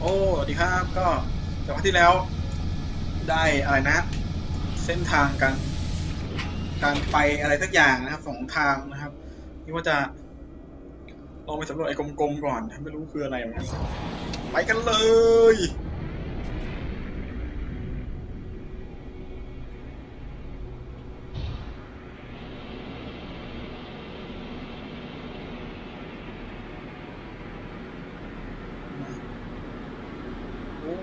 โอ้สวัสดีครับ ก็จากที่แล้ว ได้อะไรนะ เส้นทางการการไปอะไรสักอย่างนะครับสองทางนะครับนี่ว่าจะลองไปสำรวจไอ้กลมๆก่อน ไม่รู้คืออะไรเหมไปกันเลย โอ้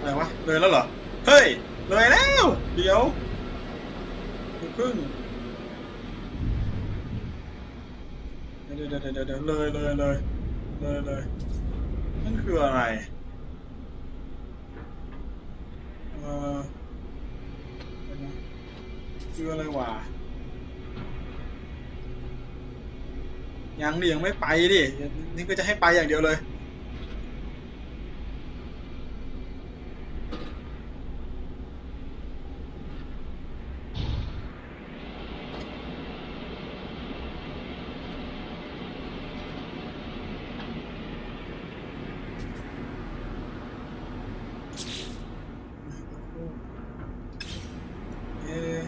เอะไรวะ เลยแล้วเหรอ เฮ้ย เลยแล้ว เดี๋ยวเพิ่งเดี๋ยวเดี๋ยวเดี๋ยวเลยเลยเลยเลยเลยนั่นคืออะไรเออคืออะไรวะยังดิยังไม่ไปดิ นี่ก็จะให้ไปอย่างเดียวเลย เอ๊ะ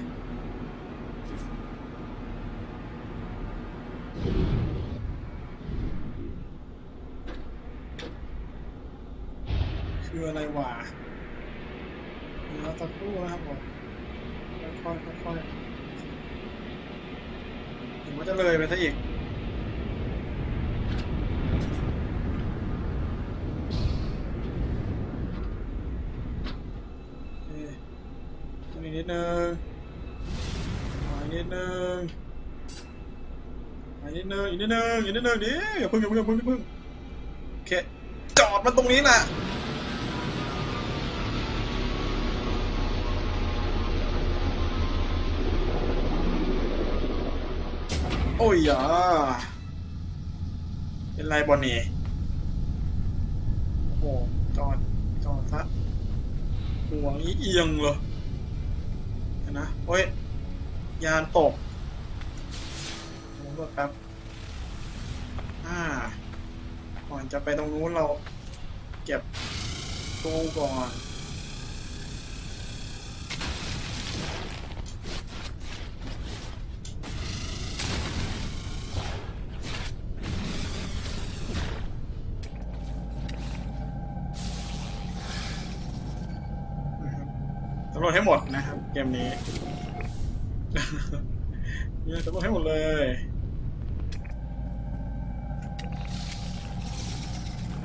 คืออะไรวะเดี๋ยวสักครู่นะครับผมค่อยๆค่อยๆถึงว่าจะเลยไปซะอีกเอ๊ะอีกนิดนึงออีกนิดนึงออีกนิดนึงอีกนิดนึงอีกนิดนึงดิอย่าพิ่งอย่าพิ่งอย่าพิ่งอย่าพิ่งโอเคจอดมันตรงนี้แหละโอ้ยอะเป็นไรบอลนี่โอ้โหจอดจอดซะหัวนี้เอียงเหรอนะโอ้ย ยานตกผมกดแป๊บอ่า ก่อนจะไปตรงนู้นเราเก็บตู้ก่อน นะครับ เกมนี้เนี่ยสำรวจให้หมดเลย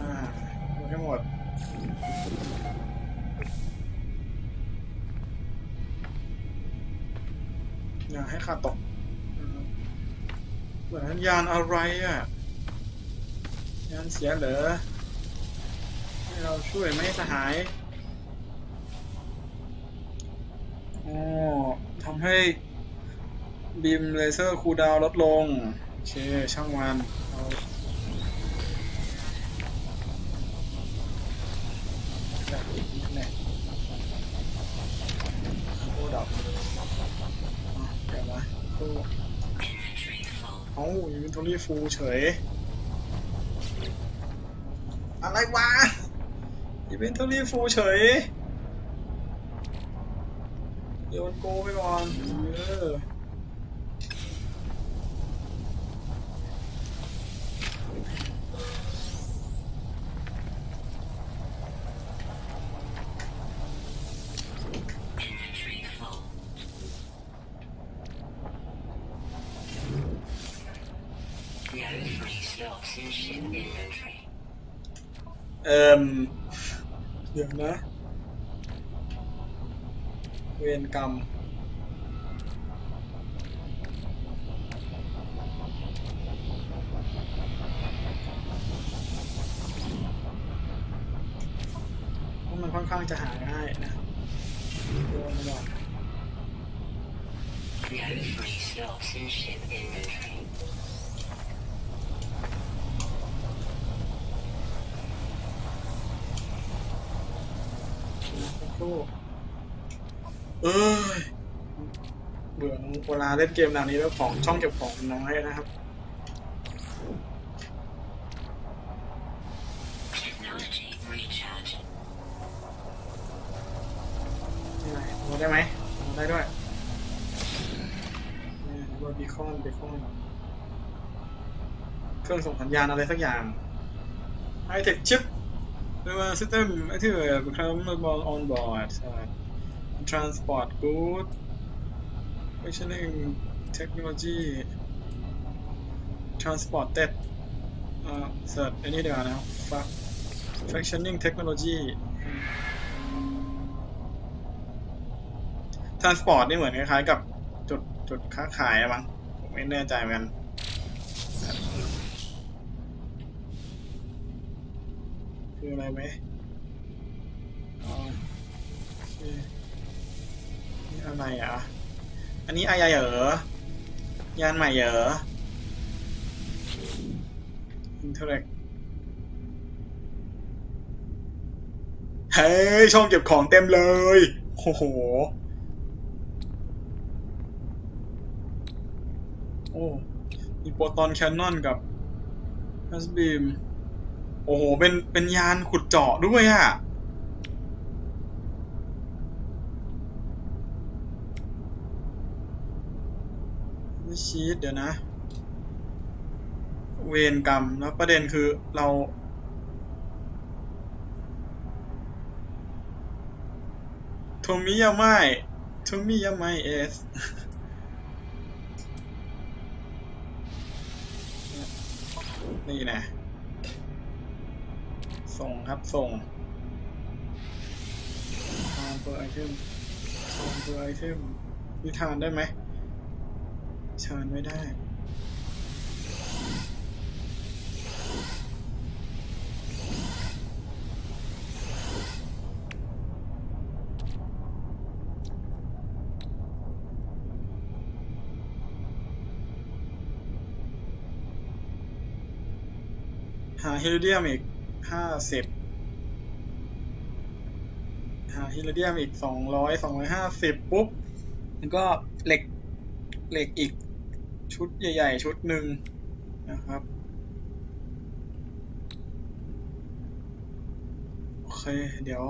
อ่าสำรวจให้หมดอย่าให้ขาดตกนะครับเหมือนยานอะไรอะยานเสียเหรอให้เราช่วยไหมสหาย อ๋อทำให้บีมเลเซอร์คูดาวลดลง โอเค ช่างมันเอาเอร์เน็ตโอ้ดับอะเดี๋ยวนะโอ้เอ้าอินเวนทอรี่ฟูลเฉย อะไรวะอินเวนทอรี่ฟูลเฉย โยนโกไปก่อน เออ รกรรมเพราะมันค่อนข้างจะหาง่ายนะรับโยนมาก่อน No free slots in ship inventory. สัก เอ้ยเบื่อเวลาเล่นเกมด่านนี้แล้วของช่องเก็บของน้อยนะครับไงโหลดได้ไหมหลดได้ด้วยนี่โหลดบีคอนบีคอนเครื่องส่งสัญญาณอะไรสักอย่างไฮเทคชิปหรือว่า system ที่แบบคำบอล on board ใช่ transport good functioning technology transported อ่าเสิร์ชอันนี้เดี๋ยวานะครับ fractioning technology transport นี่เหมือนคล้ายๆกับจุดจุดค้าขายอะมั้งผมไม่แน่ใจเหมือนกันคืออะไรไหมอ๋อโอเคนี่อะไรอะ อันนี้อะไรเหรอยานใหม่เหรอ Interact เฮ้ยช่องเก็บของเต็มเลยโอ้โหโอ้มีโปรตอนแคนนอนกับฮัสบีมโอ้โห เป็น เป็นยานขุดเจาะด้วยอะ่ะ ไม่ ชีตเดี๋ยวนะ เวรกรรม แล้วประเด็นคือเรา โทมิยาไม่โทมิยาไม่เอสนี่นะ ส่งครับส่งทานเปอร์ไอเทมทานเปอร์ไอเทมนี่ทานได้ไหม ทานไม่ได้หาฮิลิเดียมอีกห้าสิบหาฮิลิเดียมอีกสองร้อยสองร้อยห้าสิบปุ๊บ แล้วก็เหล็ก เหล็กอีก ชุดใหญ่ ๆ ชุดหนึ่งนะครับ โอเค เดี๋ยว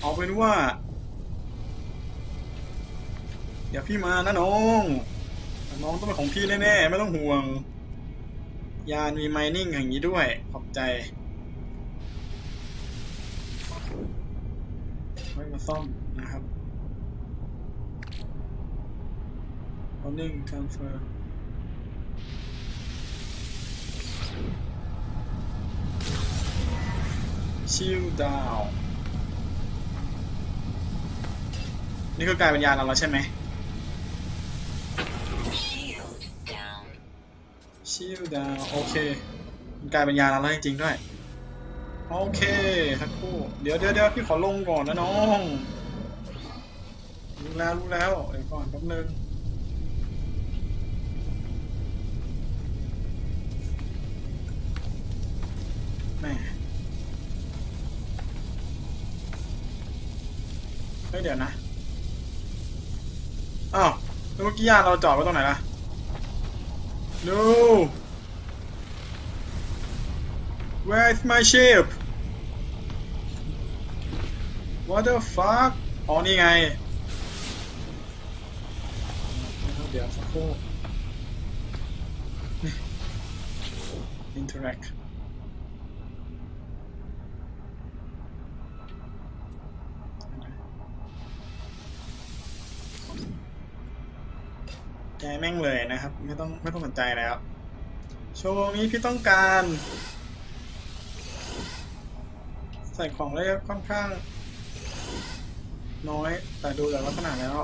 เอาเป็นว่า เดี๋ยวพี่มานะน้อง น้องต้องเป็นของพี่แน่ ๆ ไม่ต้องห่วง ยานมีไมนิ่งอย่างนี้ด้วย ขอบใจไว้มาซ่อมนะครับ running transfer ชิลดาวนี่คือกลายเป็นยานเราแล้วใช่ไหม Shield down. ชิลดาวโอเคมันกลายเป็นยานเราแล้วจริงๆด้วย โอเคสักครู่ เดี๋ยวเดี๋ยวเดี๋ยวพี่ขอลงก่อนนะน้อง รู้แล้วรู้แล้วเดี๋ยวก่อนแป๊บนึง ฮ้ยเดี๋ยวนะ อ้าวแล้วเมื่อกี้ยานเราจอดไว้ตรงไหนล่ะ No Where is my ship What the fuck อ๋อ นี่ไง เดี๋ยวสักครู่ Interact แม่งเลยนะครับ ไม่ต้องไม่ต้องสนใจแล้ว โชว์นี้พี่ต้องการ ใส่ของได้ค่อนข้าง น้อยแต่ดูจากลักษณะแล้ว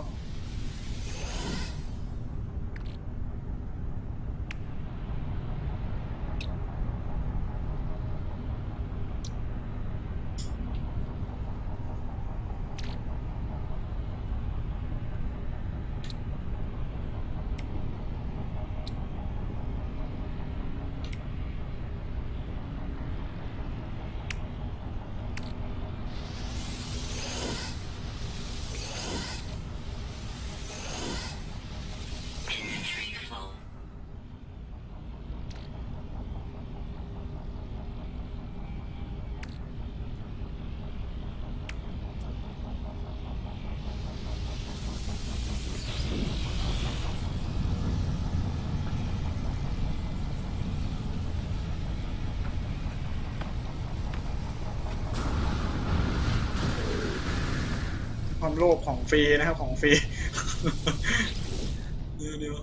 ความโลภของฟรีนะครับของฟรีเดี๋ยวเดี๋ยว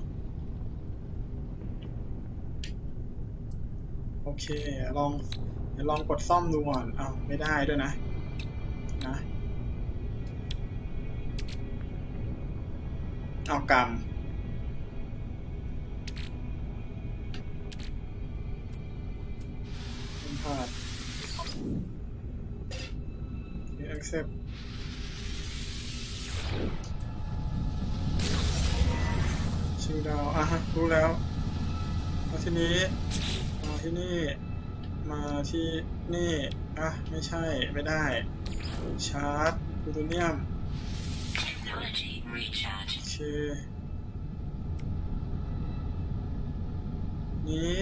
โอเค ลองเดี๋ยวลองกดซ่อมดูก่อนอ้าวไม่ได้ด้วยนะนะเอากร มาที่นี่ อะ ไม่ใช่ ไม่ได้ ชาร์จพลูตเนียมโอเค นี้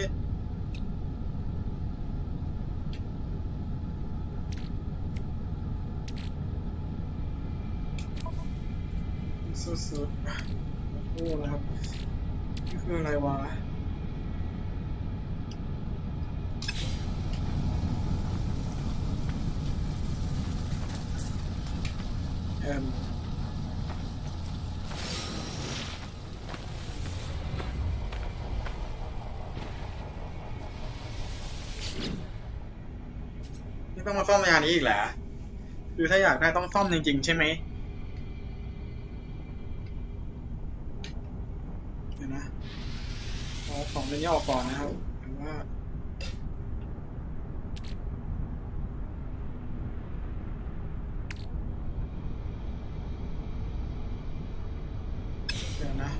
สุดๆโอ้นะครับนี่คืออะไรวะ แอมนี่ต้องมาซ่อมงานนี้อีกเหรอคือถ้าอยากได้ต้องซ่อมจริง ๆ ใช่ไหมเดี๋ยวนะเอาของเป็นนี้ออกก่อนนะครับหรือว่า เดี๋ยวนะ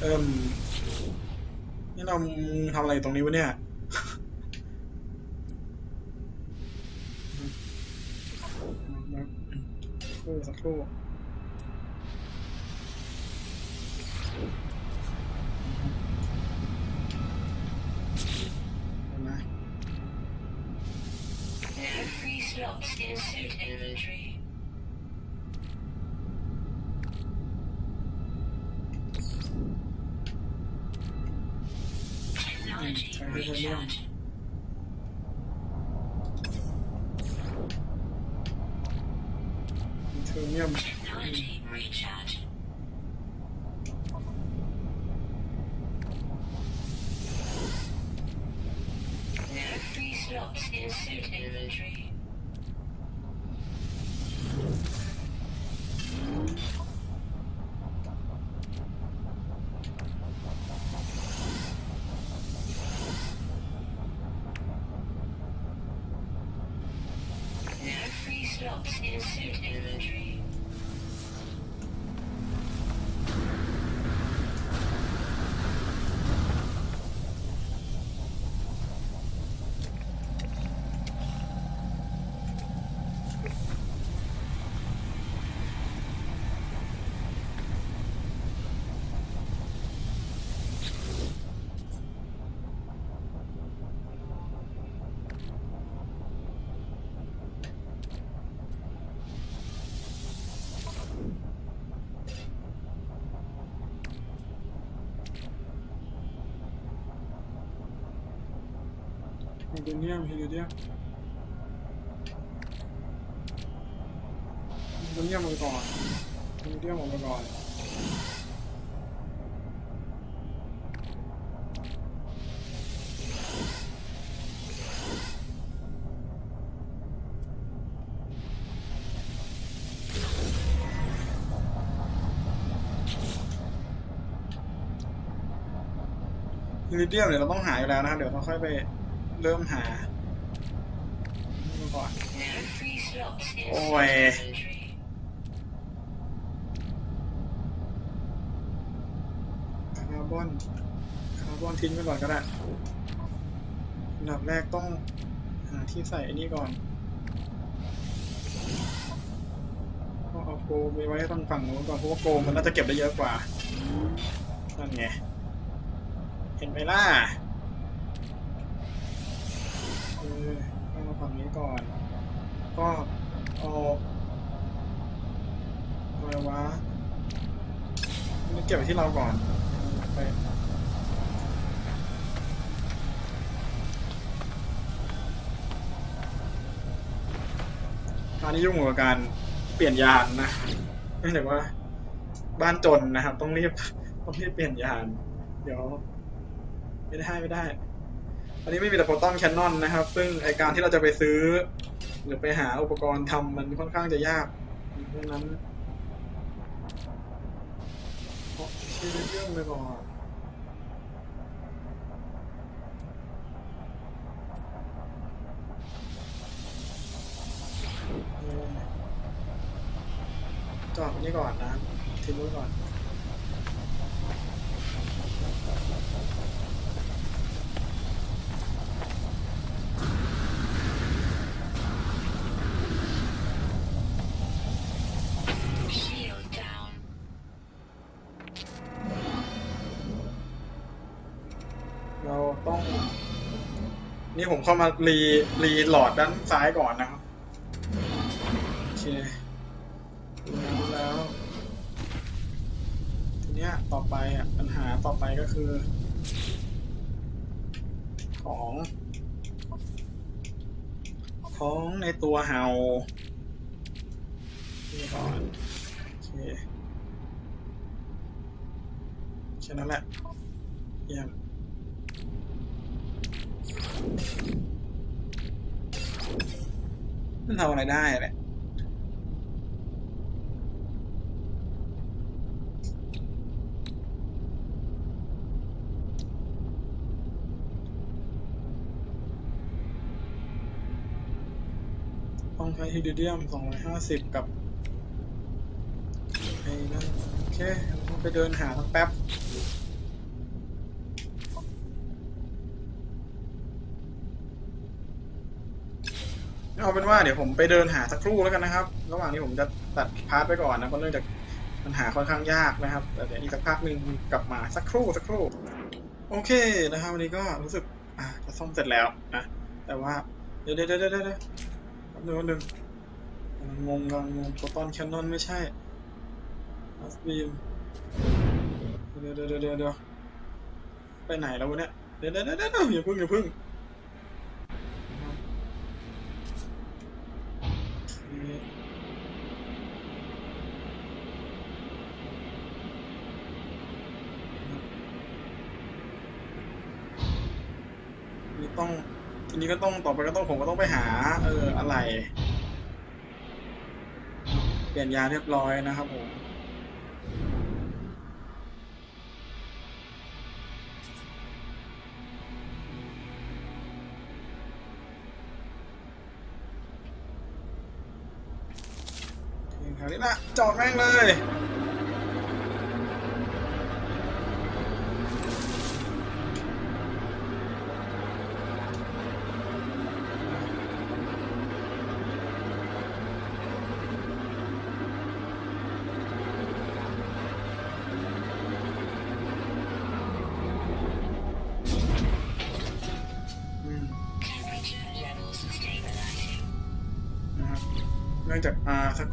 เอิ่ม นี่เรา ทำอะไรตรงนี้วะเนี่ย สักครู่สักครู่เดี๋ยวนะ No free slots in suit inventory. Recharging. now. Hiç oynayamadım. Spanish. Suit inventory. ฮิโดเนียมฮิโดเนียมฮิโดเนียมมาก่อนฮิโดเนียมออกมาก่อนฮิโดเนียมเดี๋ยวเราต้องหาอยู่แล้วนะครับเดี๋ยวเราค่อยไป เริ่มหานี่มาก่อน No free slots in Oh, suit eh. inventory. คาร์บอนคาร์บอนทิ้งไปก่อนก็ได้อันดับแรกต้องหาที่ใส่อันนี้ก่อนต้องเอาโกไปไว้ตรงฝั่งนู้นก่อนเพราะว่าโกมันน่าจะเก็บได้เยอะกว่านั่นไงเห็นไหมล่ะ คืออมาฝั่งนี้ก่อน ก็ออกอะไรวะมันเก็บไว้ที่เราก่อนไปตอนนี้ยุ่งกับการเปลี่ยนยานนะเนื่องจว่า บ้านจนนะครับ ต้องรีบต้องรีบเปลี่ยนยาน เดี๋ยว ไม่ได้ไม่ได้ อันนี้ไม่มีแต่โปรตอนแคนนอนนะครับ ซึ่งไอการที่เราจะไปซื้อ หรือไปหาอุปกรณ์ทำมันค่อนข้างจะยากเพราะนั้นเพราะเรื่องไปก่อนจอดนี่ก่อนนะทิ้งไว้ก่อน ผมเข้ามารีรีหลอดด้านซ้ายก่อนนะครับ โอเคแล้ว ทีเนี้ยต่อไปอะปัญหาต่อไปก็คือ ของ ของในตัวเฮานี่ก่อนโอเคแค่นั้นแหละเยี่ยม มันทำอะไรได้แหละต้องใช้ฮิดเดียม250กับไอ้นั่นโอเค ไปเดินหาสักแป๊บ เอาเป็นว่าเดี๋ยวผมไปเดินหาสักครู่แล้วกันนะครับ ระหว่างนี้ผมจะตัดพาร์ทไปก่อนนะเพราะเนื่องจากปัญหาค่อนข้างยากนะครับ แต่เดี๋ยวอีกสักพักหนึ่งกลับมาสักครู่สักครู่ โอเคนะครับวันนี้ก็รู้สึกอะจะซ่อมเสร็จแล้วนะแต่ว่าเดี๋ยวเดี๋ยวเดี๋ยวเดี๋ยวเดี๋ยวแป๊บนึงแป๊บนึงงงงกำลังงงโฟตอนแคนนอนไม่ใช่อัสบีมเดี๋ยวเดี๋ยวเดี๋ยวเดี๋ยวเดี๋ยวไปไหนแล้ววะเนี่ยเดี๋ยวเดี๋ยวเดี๋ยวเดี๋ยวอย่าพึ่งอย่าพึ่ง นี่ต้องทีนี้ก็ต้องต่อไปก็ต้องผมก็ต้องไปหา เอออะไร เปลี่ยนยาเรียบร้อยนะครับผม นี้นะจอดแม่งเลย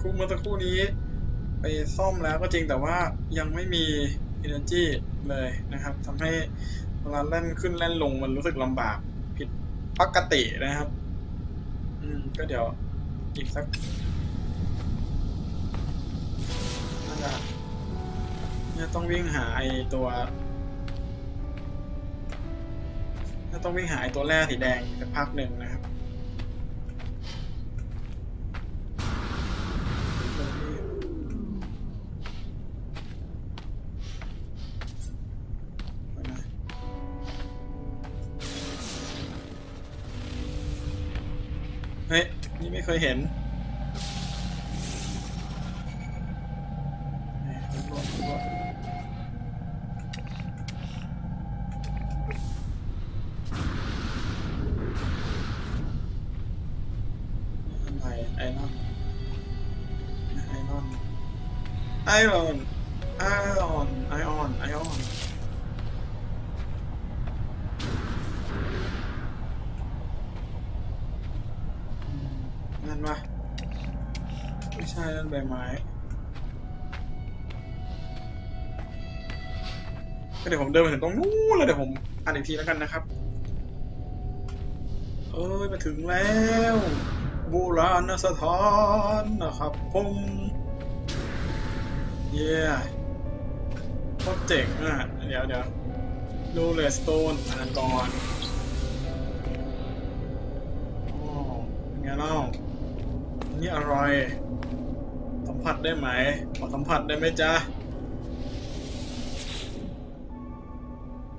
รู่เมื่อสักครู่นี้ ไปซ่อมแล้วก็จริงแต่ว่ายังไม่มี energy เลยนะครับทำให้เวลาเล่นขึ้นเล่นลงมันรู้สึกลำบากผิดปกตินะครับ อืม ก็เดี๋ยวอีกสักน่าจะเนี่ยต้องวิ่งหาไอตัวน่าต้องวิ่งหาไอตัวแร่สีแดงสักพักหนึ่งนะครับ เคยเห็นไอรออนไอรอนไอรอนไอรอนไอออน นนั่นวะไม่ใช่นั่นใบไม้ก็เดี๋ยวผมเดินไปถึงตรงนู้นแล้วเดี๋ยวผมอ่านอีกทีแล้วกันนะครับ เอ้ยมาถึงแล้วโบราณสถานนะครับผมเย้โคตรเจ๋งอะ เดี๋ยวเดี๋ยวดูเลสโตนอ่านก่อน นี่อร่อย สัมผัสได้ไหม ขอสัมผัสได้ไหมจ๊ะ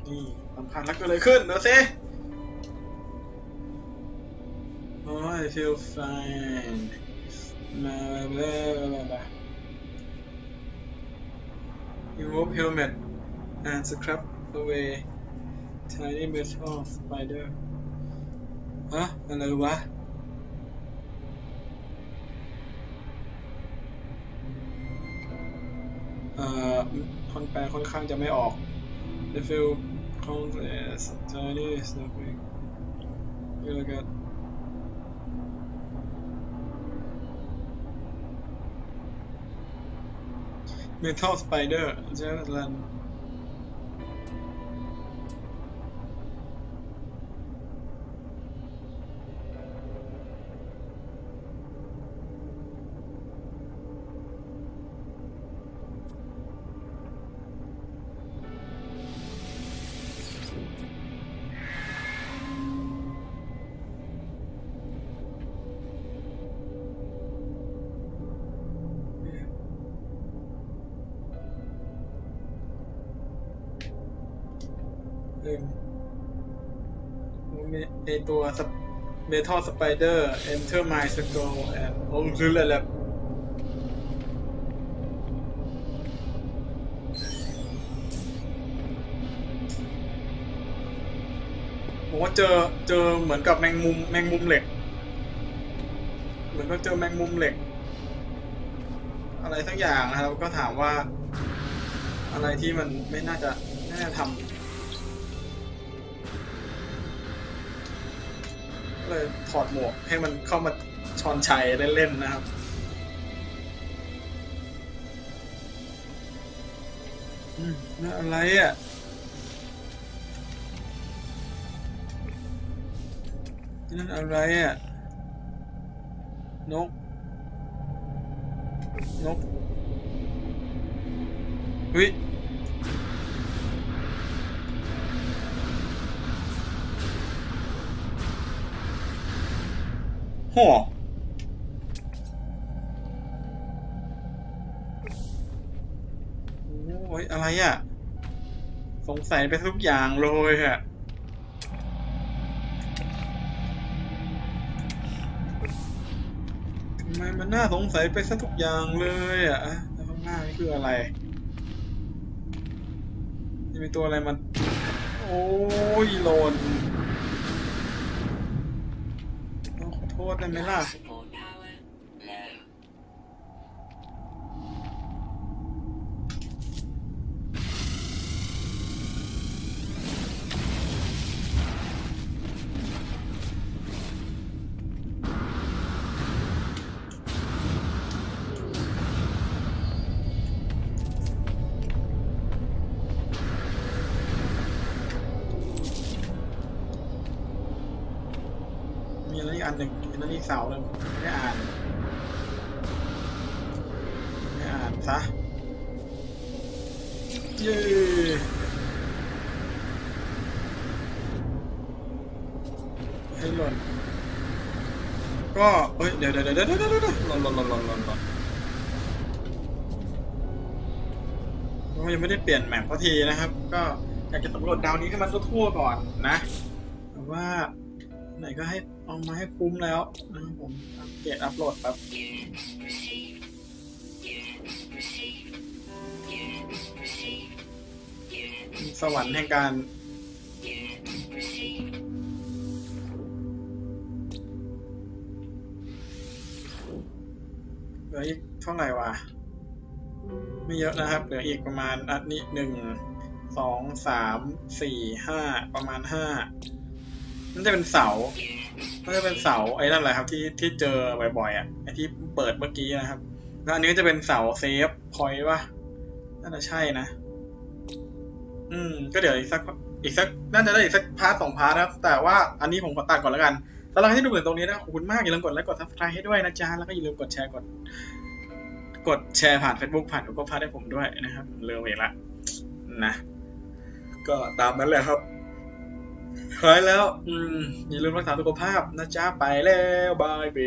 นี่สัมผัสแล้วก็เลยขึ้นเดี๋ยวสิโอ้ย feel fine มาเบ้บ remove helmet and scrub away tiny metal spider ฮะอะไรวะ คอนแปลค่อนข้างจะไม่ออก The feel countless tiny snapping. Feel good. Metal Spider just run หนึ่ งมีไอตัวเมทัลสไปเดอร์ enter my skull and โอ้คืออะไรแล้วผมว่าเจอเจอเหมือนกับแมงมุมแมงมุมเหล็ก เหมือนก็เจอแมงมุมเหล็ก อะไรสักอย่างนะครับก็ถามว่า อะไรที่มันไม่น่าจะไม่น่าทำ เลยถอดหมวกให้มันเข้ามาชอนชัยเล่นๆนะครับอืมนั่นอะไรอะนั่นอะไรอะ นก นกเฮ้ย หโอ้ยอะไรอะ สงสัยไปทุกอย่างเลยอะทำไมมันน่าสงสัยไปซะทุกอย่างเลยอะอะแล้วข้างหน้านี่คืออะไรจะมีตัวอะไรมัน โอ้ยหล่น ต้อ อันหนึ่งอันนั้นอีกเสาหนึ่งไม่อ่านไม่อ่านซะเย้ให้หล่นก็เอ้ยเดี๋ยวเดี๋ยวเดี๋ยวเดี๋ยวเดี๋ยวหล่นหล่นหล่นหล่นหล่นหล่นยังไม่ได้เปลี่ยนแมปพอทีนะครับ ก็อยากจะสำรวจดาวนี้ให้มันทั่วๆก่อนนะแต่ว่าไหนก็ให้ เอามาให้คุ้มแล้วนะครับผมอัปเกรดอัปโหลดครับสวรรค์แห่งการเหลืออีกเท่าไหร่วะ ไม่เยอะนะครับ เหลืออีกประมาณอันนี้หนึ่งสองสามสี่ห้าประมาณห้าน่าจะเป็นเสา ก็จะเป็นเสาไอ้นั่นแหละครับ ที่ที่เจอบ่อยๆอะไอ้ที่เปิดเมื่อกี้นะครับแล้วอันนี้จะเป็นเสาเซฟพอยต์ป่ะน่าจะใช่นะ อืม ก็เดี๋ยวอีกสักอีกสักน่าจะได้อีกสักพาร์ทสองพาร์ทนะครับ แต่ว่าอันนี้ผมขอตัดก่อนแล้วกันสำหรับที่ดูถึงตรงนี้นะขอบคุณมากอย่าลืมกดไลค์กดซับสไครต์ให้ด้วยนะจ๊ะแล้วก็อย่าลืมกดแชร์กดกดแชร์ผ่าน Facebook ผ่านก็พาร์ทให้ผมด้วยนะครับเริ่มเองละนะก็ตามนั้นแหละครับ คล้ายแล้วอย่าลืมรักษาสุขภาพนะจ๊ะ ไปแล้ว บายเบ